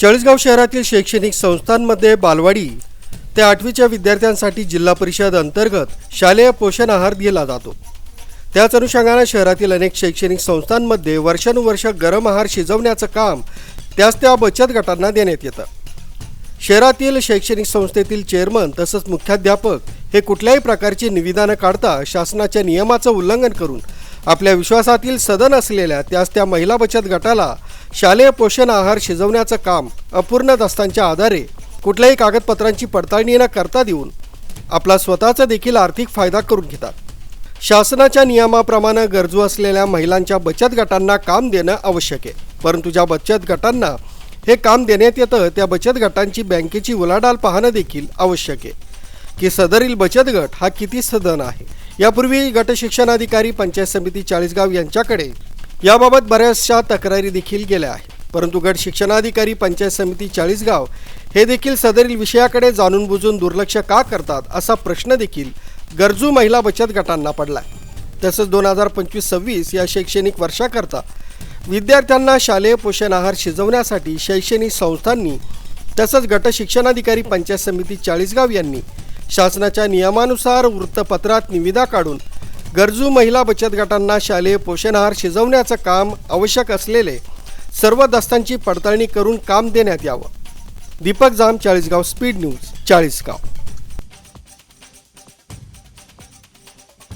चाळीसगाव शहरातील शैक्षणिक संस्थांमध्ये बालवाडी ते आठवीच्या विद्यार्थ्यांसाठी जिल्हा परिषद अंतर्गत शालेय पोषण आहार दिला जातो. त्याच अनुषंगानं शहरातील अनेक शैक्षणिक संस्थांमध्ये वर्षानुवर्ष गरम आहार शिजवण्याचं काम त्याच त्या बचत गटांना देण्यात येतं. शहरातील शैक्षणिक संस्थेतील चेअरमन तसंच मुख्याध्यापक हे कुठल्याही प्रकारची निविदानं काढता शासनाच्या नियमाचं उल्लंघन करून आपल्या विश्वासातील सदन असलेल्या त्याच त्या महिला बचत गटाला शालेय पोषण आहार शिजवण्याचं काम अपूर्ण दस्तांच्या आधारे कुठल्याही कागदपत्रांची पडताळणी न करता देऊन आपला स्वतःचा देखील आर्थिक फायदा करून घेतात. शासनाच्या नियमाप्रमाणे गरजू असलेल्या महिलांच्या बचत गटांना काम देणं आवश्यक आहे. परंतु ज्या बचत गटांना हे काम देण्यात येतं त्या बचत गटांची बँकेची उलाढाल पाहणं देखील आवश्यक आहे. की सदरील बचत गट हा किती सदन आहे? यापूर्वी गट शिक्षणाधिकारी पंचायत समिती चाळीसगाव यांच्याकडे याबाबत बऱ्याचशा तक्रारी देखील गेल्या आहेत. परंतु गट शिक्षणाधिकारी पंचायत समिती चाळीसगाव हे देखील सदरील विषयाकडे जाणून बुजून दुर्लक्ष का करतात असा प्रश्न देखील गरजू महिला बचत गटांना पडला तसंच दोन हजार पंचवीस सव्वीस या शैक्षणिक वर्षाकरता विद्यार्थ्यांना शालेय पोषण आहार शिजवण्यासाठी शैक्षणिक संस्थांनी तसंच गट शिक्षणाधिकारी पंचायत समिती चाळीसगाव यांनी शासनाच्या नियमानुसार वृत्तपत्रात निविदा काढून गरजू महिला बचत गटांना शालेय पोषण आहार शिजवण्याचं काम आवश्यक असलेले सर्व दस्तांची पडताळणी करून काम देण्यात यावं. Deepak Jam Chalisgaon speed news Chalisgaon.